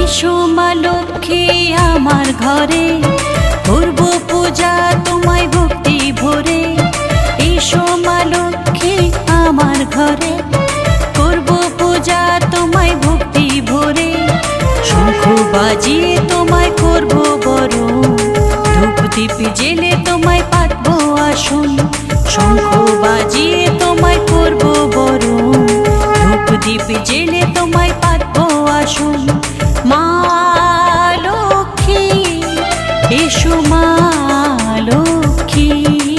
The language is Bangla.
এসো লক্ষ্মী আমার ঘরে। করব পূজা তোমায় ভক্তি ভরে। এসো লক্ষ্মী আমার ঘরে। করব পূজা তোমায় ভক্তি ভরে। শঙ্খ বাজিয়ে তোমায় করব বড় ধূপ জেলে তোমায় পাতবো আসুন। শঙ্খ বাজিয়ে তোমায় করব বড় ধূপ দীপ জেলে তোমায় পাতবো আসুন। এসো মা লক্ষ্মী।